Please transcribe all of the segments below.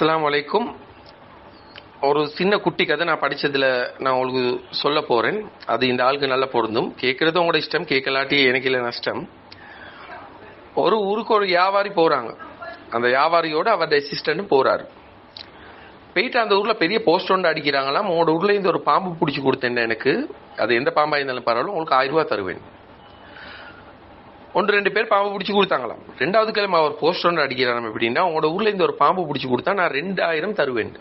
அஸ்லாம் வலைக்கும் ஒரு சின்ன குட்டி கதை நான் படித்ததில் நான் உங்களுக்கு சொல்ல போகிறேன் அது இந்த ஆளுக்கு நல்லா பொருந்தும். கேட்குறது உங்களோட இஷ்டம் கேட்கலாட்டி எனக்கு இல்லை நஷ்டம். ஒரு ஊருக்கு ஒரு வியாபாரி போகிறாங்க அந்த வியாபாரியோட அவர் அசிஸ்டண்ட்டும் போகிறாரு போயிட்டு அந்த ஊரில் பெரிய போஸ்ட் ஒன்று அடிக்கிறாங்களாம். உங்களோட ஊரில் இந்த ஒரு பாம்பு பிடிச்சி கொடுத்தேன் எனக்கு. அது எந்த பாம்பாக இருந்தாலும் பரவாயில்ல. உங்களுக்கு ஆயிரம் ரூபா தருவேன். ஒன்று ரெண்டு பேர் பாம்பு பிடிச்சி கொடுத்தாங்களாம். ரெண்டாவது கிழமை அவர் போஸ்ட் ஒன்று அடிக்கிறாராம் எப்படின்னா உங்களோட ஊர்ல இந்த ஒரு பாம்பு பிடிச்சி கொடுத்தா நான் ரெண்டாயிரம் தருவேன்.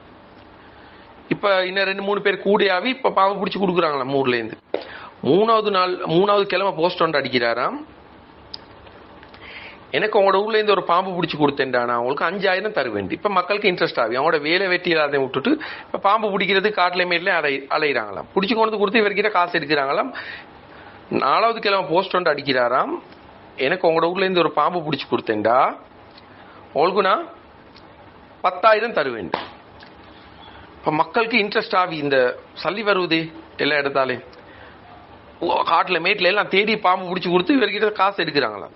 இப்ப இன்னும் ரெண்டு மூணு பேர் கூடையாவி இப்ப பாம்பு பிடிச்சி கொடுக்குறாங்களாம் ஊர்ல இருந்து. மூணாவது நாள் மூணாவது கிழமை போஸ்ட் ஒன்று அடிக்கிறாராம். எனக்கு உங்களோட ஊர்ல இருந்து ஒரு பாம்பு பிடிச்சி கொடுத்தேன்டா நான் உங்களுக்கு அஞ்சாயிரம் தருவேன். இப்ப மக்களுக்கு இன்ட்ரெஸ்ட் ஆகும் அவங்களோட வேலை வெட்டி எல்லாத்தையும் விட்டுட்டு இப்ப பாம்பு பிடிக்கிறது காட்டுல மேட்ல அலை அலையிறாங்களாம். பிடிச்சி கொண்டு வந்து கொடுத்து இவர்கிட்ட காசு எடுக்கிறாங்களாம். நாலாவது கிழமை போஸ்ட் ஒன்று அடிக்கிறாராம். எனக்கு உங்களோட ஊர்ல இருந்து ஒரு பாம்பு பிடிச்சி கொடுத்தேன்டா. உங்களுக்கு நான் பத்தாயிரம் தருவேன் இப்ப மக்களுக்கு இன்ட்ரெஸ்ட் ஆகி இந்த சல்லி வருவதே எல்லா இடத்தாலே. காட்டில் மேட்டில் எல்லாம் தேடி பாம்பு பிடிச்சி கொடுத்து இவர்கிட்ட காசு எடுக்கிறாங்களாம்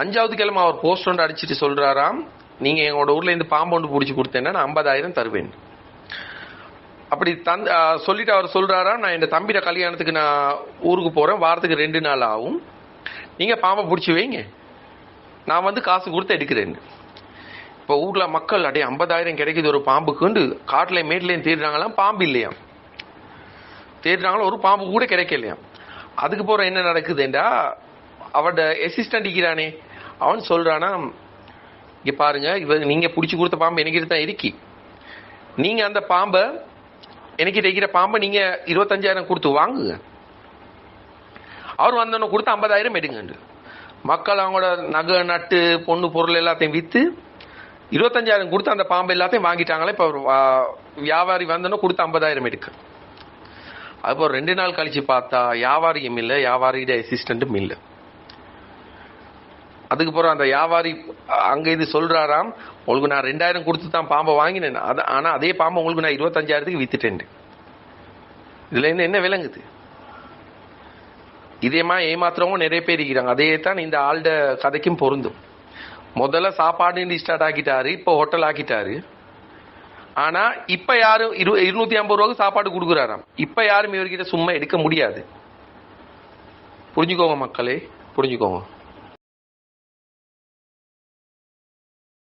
அஞ்சாவது கிழமை அவர் போஸ்ட் ஒன்று அடிச்சிட்டு சொல்றாராம் நீங்க எங்களோட ஊர்ல இருந்து பாம்பு ஒன்று பிடிச்சி கொடுத்தேன்னா நான் ஐம்பதாயிரம் தருவேன். அப்படி தந் சொல்லிட்டு அவர் சொல்றாராம் நான் என் தம்பிட கல்யாணத்துக்கு நான் ஊருக்கு போறேன் வாரத்துக்கு ரெண்டு நாள் ஆகும். நீங்கள் பாம்பை பிடிச்சி வைங்க. நான் வந்து காசு கொடுத்து எடுக்கிறேன்னு இப்போ ஊரில் மக்கள் அப்படியே ஐம்பதாயிரம் கிடைக்குது ஒரு பாம்புக்குண்டு. காட்டில் மேட்லேயும் தேடுறாங்களாம் பாம்பு இல்லையாம். தேடுறாங்களோ ஒரு பாம்பு கூட கிடைக்கலையாம். அதுக்கு போகிற என்ன நடக்குதுண்டா? அவட எசிஸ்டன்ட் இருக்கிறானே அவன் சொல்கிறானா இங்கே பாருங்க இவ நீங்கள் பிடிச்சி கொடுத்த பாம்பு எனக்கிட்ட தான் இருக்கி. நீங்கள் அந்த பாம்பை எனக்கிட்ட இருக்கிற பாம்பை நீங்கள் இருபத்தஞ்சாயிரம் கொடுத்து வாங்குங்க. அவர் வந்தோன்னு கொடுத்து ஐம்பதாயிரம் எடுங்கண்டு. மக்கள் அவங்களோட நகை நட்டு பொண்ணு பொருள் எல்லாத்தையும் விற்று இருபத்தஞ்சாயிரம் கொடுத்து அந்த பாம்பு எல்லாத்தையும் வாங்கிட்டாங்களே இப்போ வியாபாரி வந்தோன்னு கொடுத்து ஐம்பதாயிரம் எடுக்க. அப்போ ரெண்டு நாள் கழிச்சு பார்த்தா வியாபாரியும் இல்லை வியாபாரியோட அசிஸ்டண்ட்டும் இல்லை. அதுக்கப்புறம் அந்த வியாபாரி அங்கே இது சொல்கிறாராம் உங்களுக்கு நான் ரெண்டாயிரம் கொடுத்து தான் பாம்பை வாங்கினேன். அது ஆனால் அதே பாம்பை உங்களுக்கு நான் இருபத்தஞ்சாயிரத்துக்கு விற்றுட்டேன் இதுலேருந்து என்ன விளங்குது? இதேமா ஏமாத்துறவங்க நிறைய பேர் இருக்கிறாங்க. அதே தான் இந்த ஆள்ட கதைக்கும் பொருந்தும். முதல்ல சாப்பாடுன்னு ஸ்டார்ட் ஆக்கிட்டாரு இப்போ ஹோட்டல் ஆக்கிட்டாரு. ஆனா இப்ப யாரும் இரு இருநூத்தி ஐம்பது ரூபாய்க்கு சாப்பாடு கொடுக்குறாராம். இப்ப யாரும் இவர்கிட்ட சும்மா எடுக்க முடியாது. புரிஞ்சுக்கோங்க மக்களே புரிஞ்சுக்கோங்க.